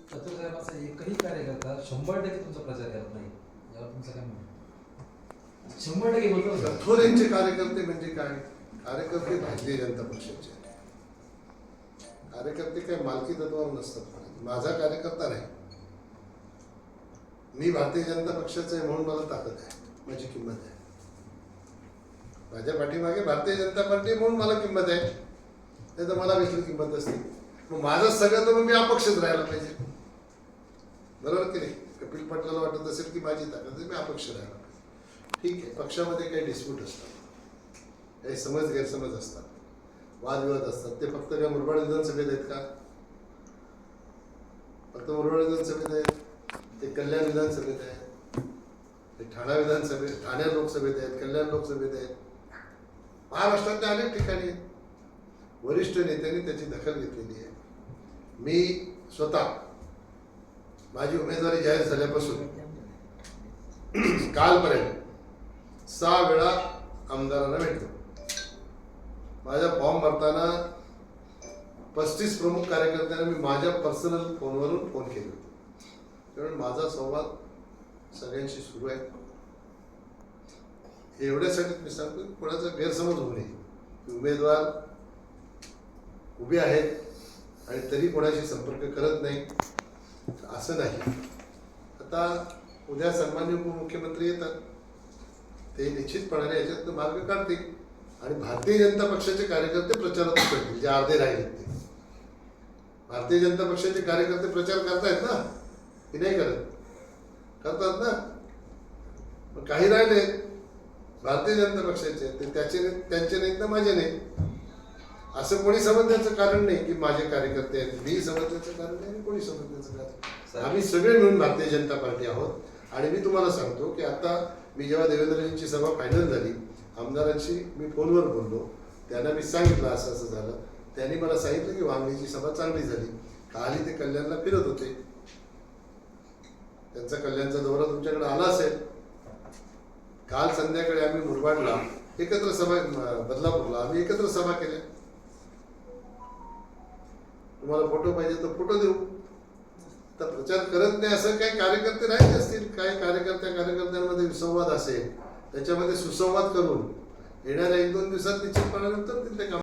चतुर्साहेबाचा एकही कार्यकर्ता शंभर टक्के तुमचा प्रचार करत नाही. याला तुमचं काय म्हणणं? शंभर टक्के बोलतो सर. कार्यकर्ते म्हणजे काय? कार्यकर्ते भारतीय जनता पक्षाचे. कार्यकर्ते काय मालकी तत्वावर नसतात माझा कार्यकर्ता नाही. मी भारतीय जनता पक्षाचा आहे म्हणून मला ताकद आहे. माझी किंमत आहे. माझ्या पाठीमागे भारतीय जनता पार्टी म्हणून मला किंमत आहे. नाही तर मला विसरून किंमत असते. मग माझं सगळं तर मग मी अपक्षच राहायला पाहिजे. बरोबर की नाही? कपिल पाटलाला वाटत असेल की माझी ताकद मी अपक्ष राहायला पाहिजे. ठीक आहे पक्षामध्ये काही डिस्प्यूट असतात. काही समज गैरसमज असतात. वादविवाद असतात. ते फक्त काय मुरबाड विधानसभेत आहेत का? फक्त मुरबाड विधानसभेत आहेत? ते कल्याण विधानसभेत आहेत? ते ठाणा विधानसभेत ठाणे लोकसभेत आहेत कल्याण लोकसभेत आहेत? महाराष्ट्रातल्या अनेक ठिकाणी आहेत. वरिष्ठ नेत्यांनी त्याची दखल घेतलेली आहे. मी स्वतः माझी उमेदवारी जाहीर झाल्यापासून कालपर्यंत सहा वेळा आमदारांना भेटलो. माझा फॉर्म भरताना पस्तीस प्रमुख कार्यकर्त्यांना मी माझ्या पर्सनल फोनवरून फोन केले. होते कारण माझा संवाद सगळ्यांशी सुरू आहे. एवढ्यासाठीच मी सांगतो कोणाचा गैरसमज होऊ नये. उमेदवार उभे आहेत आणि तरी कोणाशी संपर्क करत नाही असं नाही. आता उद्या सन्मान्य उपमुख्यमंत्री येतात. ते निश्चितपणाने याच्यातनं मार्ग काढतील आणि भारतीय जनता पक्षाचे कार्यकर्ते प्रचारात करतील जे अर्धे राहिले ते. भारतीय जनता पक्षाचे कार्यकर्ते प्रचार करतायत ना? की नाही करत. करतात ना? मग काही राहिले. भारतीय जनता पक्षाचे ते त्याचे त्यांचे नाहीत ना माझे नाही असं कोणी समजण्याचं कारण नाही की माझे कार्यकर्ते आहेत. मी समजण्याचं कारण नाही आणि कोणी समजण्याचं कारण आम्ही सगळे मिळून भारतीय जनता पार्टी आहोत. आणि मी तुम्हाला सांगतो की आता मी जेव्हा देवेंद्रजींची सभा फायनल झाली आमदारांशी मी फोनवर बोललो. त्यांना मी सांगितलं असं असं झालं. त्यांनी मला सांगितलं की वांगणीची सभा चांगली झाली. कालही ते कल्याणला फिरत होते. त्यांचा कल्याणचा दौरा तुमच्याकडे आला असेल. काल संध्याकाळी आम्ही मुरबाडला एकत्र सभा बदलापूरला आम्ही एकत्र सभा केल्या. तुम्हाला फोटो पाहिजे तर फोटो देऊ. तर प्रचार करत नाही असं काही कार्यकर्ते राहिले असतील. काही कार्यकर्त्या कार्यकर्त्यांमध्ये विसंवाद असेल. त्याच्यामध्ये सुसंवाद करून येणाऱ्या एक दोन दिवसात निश्चितपणाने उतरतील ते काम